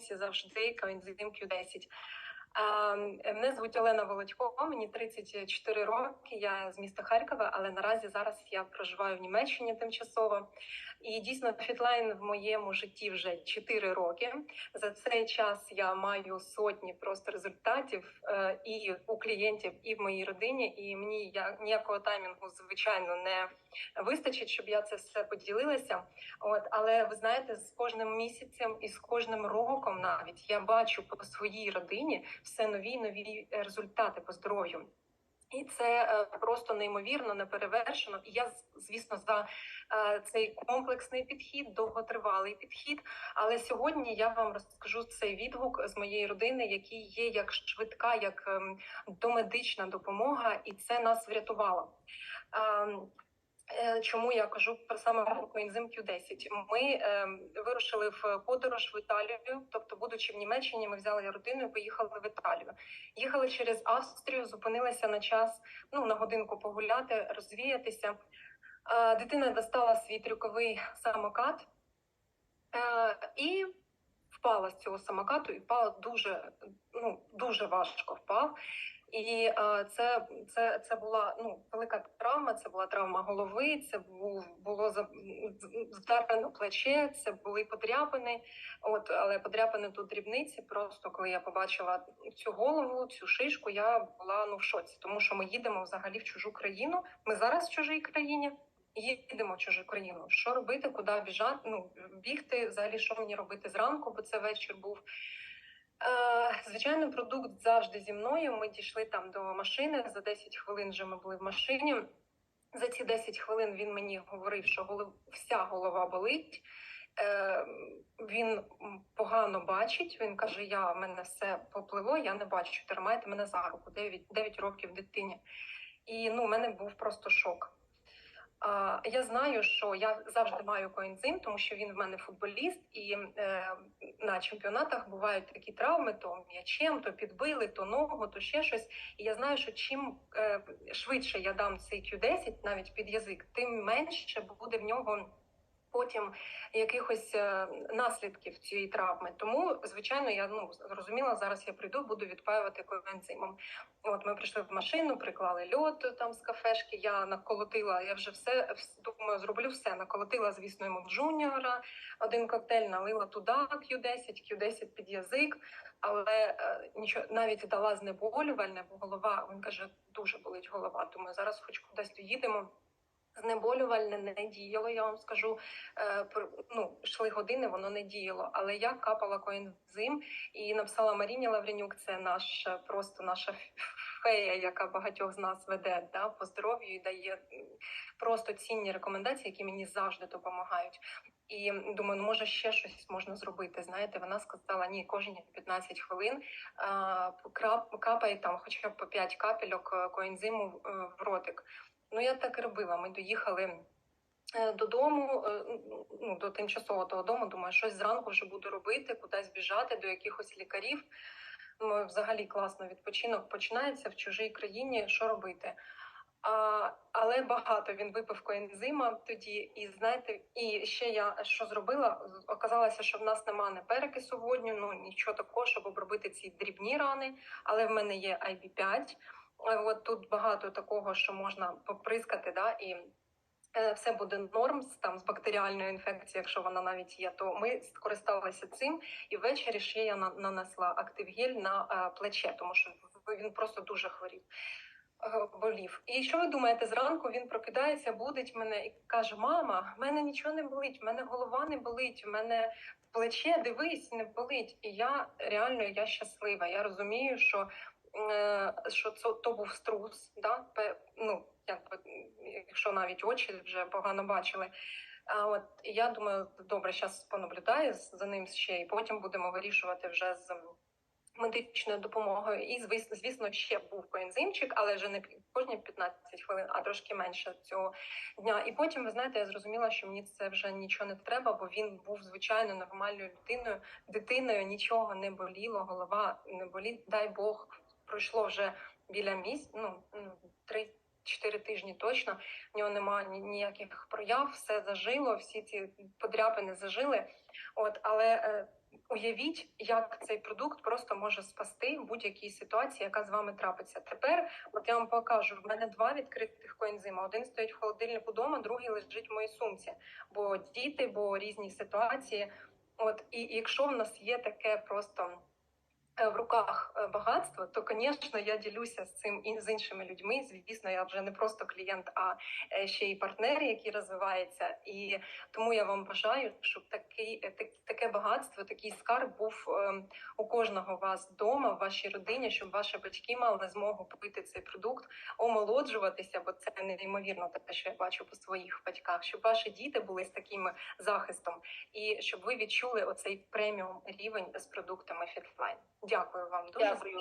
сумці завжди коензим Q10. Мене звуть Олена Володько, мені 34 роки. Я з міста Харкова, але наразі зараз я проживаю в Німеччині тимчасово. І дійсно фітлайн в моєму житті вже 4 роки. За цей час я маю сотні просто результатів е, і у клієнтів, і в моїй родині. І мені я ніякого таймінгу, звичайно, не вистачить, щоб я це все поділилася. От, але ви знаєте, з кожним місяцем і з кожним роком навіть я бачу по своїй родині все нові нові результати по здоров'ю. І це е, просто неймовірно неперевершено. І я звісно за е, цей комплексний підхід, довготривалий підхід. Але сьогодні я вам розкажу цей відгук з моєї родини, який є як швидка, як ем, домедична допомога, і це нас врятувало. Е, Чому я кажу про саме про коензим Q10? Ми е, вирушили в подорож в Італію, тобто, будучи в Німеччині, ми взяли родину і поїхали в Італію. Їхали через Австрію, зупинилися на час, ну на годинку погуляти, розвіятися. Е, дитина достала свій трюковий самокат е, і впала з цього самокату, і впала дуже, ну дуже важко впав. І е, це це, це була ну велика травма. Це була травма голови. Це був було вдарено плече. Це були подряпини. От але подряпини тут дрібниці. Просто коли я побачила цю голову, цю шишку, я була ну в шоці, тому що ми їдемо взагалі в чужу країну. Ми зараз в чужій країні. Їдемо в чужу країну. Що робити, куди біжати? Ну бігти, взагалі, що мені робити зранку, бо це вечір був. Звичайно, продукт завжди зі мною. Ми дійшли там до машини. За 10 хвилин вже ми були в машині. За ці 10 хвилин він мені говорив, що голов... вся голова болить. Е, Він погано бачить. Він каже: Я в мене все попливо, я не бачу. Тримайте мене за руку 9, 9 років дитині. І ну, у мене був просто шок. Я знаю, що я завжди маю коензим, тому що він в мене футболіст, і е, на чемпіонатах бувають такі травми: то м'ячем, то підбили, то ногу, то ще щось. І я знаю, що чим е, швидше я дам цей Q10, навіть під язик, тим менше буде в нього потім якихось е, наслідків цієї травми. Тому, звичайно, я ну зрозуміла, зараз я прийду, буду відпаювати коензимом. От ми прийшли в машину, приклали льот там з кафешки. Я наколотила. Я вже все думаю, зроблю все. Наколотила, звісно, йому джуніора. Один коктейль налила туди, Q10, Q10 під язик. Але е, нічого навіть дала знеболювальне, бо голова він каже, дуже болить голова. Думаю, зараз хоч кудись доїдемо. Знеболювальне не діяло, я вам скажу. Е, ну, йшли години, воно не діяло. Але я капала коензим і написала Маріні Лавренюк, це наша просто наша фея, яка багатьох з нас веде да, по здоров'ю і дає просто цінні рекомендації, які мені завжди допомагають. І думаю, ну може ще щось можна зробити. Знаєте, вона сказала, ні, кожні 15 хвилин капає там, хоча б по 5 капельок е, коензиму е, в ротик. Ну я так і робила. Ми доїхали е, додому, е, ну до тимчасового того дому. Думаю, щось зранку вже буду робити, кудись біжати до якихось лікарів. Думаю, взагалі класно відпочинок починається в чужій країні. Що робити? А, Але багато він випив коензима тоді, і знаєте, і ще я що зробила? Оказалося, що в нас немає не перекису водню, ну нічого такого, щоб обробити ці дрібні рани. Але в мене є IB5, От тут багато такого, що можна поприскати, да, і е, все буде норм там з бактеріальною інфекцією, якщо вона навіть є, то ми скористалися цим. І ввечері ще я нанесла активгель на е, плече, тому що він просто дуже хворів. Е, болів. І що ви думаєте, зранку він прокидається, будить мене і каже: Мама, в мене нічого не болить, в мене голова не болить, в мене плече, дивись, не болить. І я реально я щаслива. Я розумію, що Е, що це то був струс, да? ну, якби, якщо навіть очі вже погано бачили. А от я думаю, добре, зараз понаблюдаю за ним ще, і потім будемо вирішувати вже з медичною допомогою. І звісно, ще був коензимчик, але вже не кожні 15 хвилин, а трошки менше цього дня. І потім, ви знаєте, я зрозуміла, що мені це вже нічого не треба, бо він був звичайно нормальною дитиною. Дитиною нічого не боліло, голова не боліла, дай Бог пройшло вже біля місць, ну три-чотири тижні точно. В нього немає ніяких прояв, все зажило, всі ці подряпини зажили. От, але е, уявіть, як цей продукт просто може спасти в будь-якій ситуації, яка з вами трапиться. Тепер, от я вам покажу, в мене два відкритих коензима. Один стоїть в холодильнику вдома, другий лежить в моїй сумці. Бо діти, бо різні ситуації. От і якщо в нас є таке просто в руках е, багатство, то, звісно, я ділюся з цим і з іншими людьми. Звісно, я вже не просто клієнт, а е, ще й партнер, який розвивається. І тому я вам бажаю, щоб такий е, так- таке багатство, такий скарб був е, у кожного вас вдома, в вашій родині, щоб ваші батьки мали змогу купити цей продукт, омолоджуватися, бо це неймовірно те, що я бачу по своїх батьках, щоб ваші діти були з таким захистом, і щоб ви відчули оцей преміум рівень з продуктами Fitline. Дякую вам дуже Дякую.